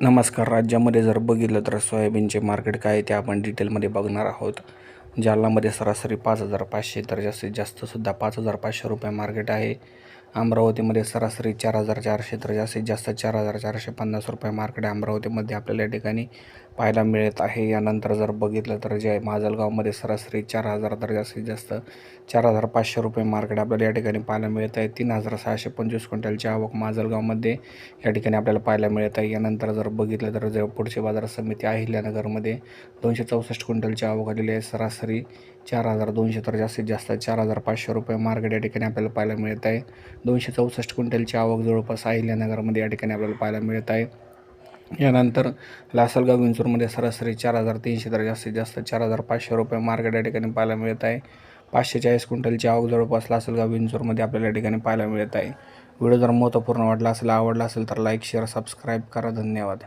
नमस्कार राज्यामध्ये जर बघितलं तर सोयाबीनचे मार्केट काय आहे ते आपण डिटेलमध्ये बघणार आहोत. जालनामध्ये सरासरी पाच हजार पाचशे तर जास्तीत जास्तसुद्धा पाच हजार पाचशे रुपये मार्केट आहे. अमरावतीमध्ये सरासरी चार हजार चारशे तर जास्तीत जास्त चार हजार चारशे पन्नास रुपये मार्केट आहे. अमरावतीमध्ये आपल्याला या ठिकाणी पाहायला मिळत आहे. यानंतर जर बघितलं तर जे आहे माजलगावमध्ये सरासरी चार हजार तर जास्तीत जास्त चार हजार पाचशे रुपये मार्केट आपल्याला या ठिकाणी पाहायला मिळत आहे. तीन हजार सहाशे पंचवीस क्विंटलची आवक माजलगावमध्ये या ठिकाणी आपल्याला पाहायला मिळत आहे. यानंतर जर बघितलं तर जे पुढचे बाजार समिती अहिल्यानगरमध्ये दोनशे चौसष्ट क्विंटलची आवक आलेली आहे. सरासरी चार हजार दोनशे तर जास्तीत जास्त चार हजार पाचशे रुपये मार्केट या ठिकाणी आपल्याला पाहायला मिळत आहे. दोनशे चौसष्ट क्विंटलची आवक जवळपास अहिल्यानगरमध्ये या ठिकाणी आपल्याला पाहायला मिळत आहे. यानंतर लासलगाव विंचूरमध्ये सरासरी चार हजार तीनशे तर जास्तीत जास्त चार हजार पाचशे रुपये मार्केट या ठिकाणी पाहायला मिळत आहे. पाचशे चाळीस क्विंटलची आवक जवळपास लासलगाव विंचूरमध्ये आपल्याला या ठिकाणी पाहायला मिळत आहे. व्हिडिओ जर महत्त्वपूर्ण वाटला असेल आवडला असेल तर लाईक शेअर सबस्क्राईब करा. धन्यवाद.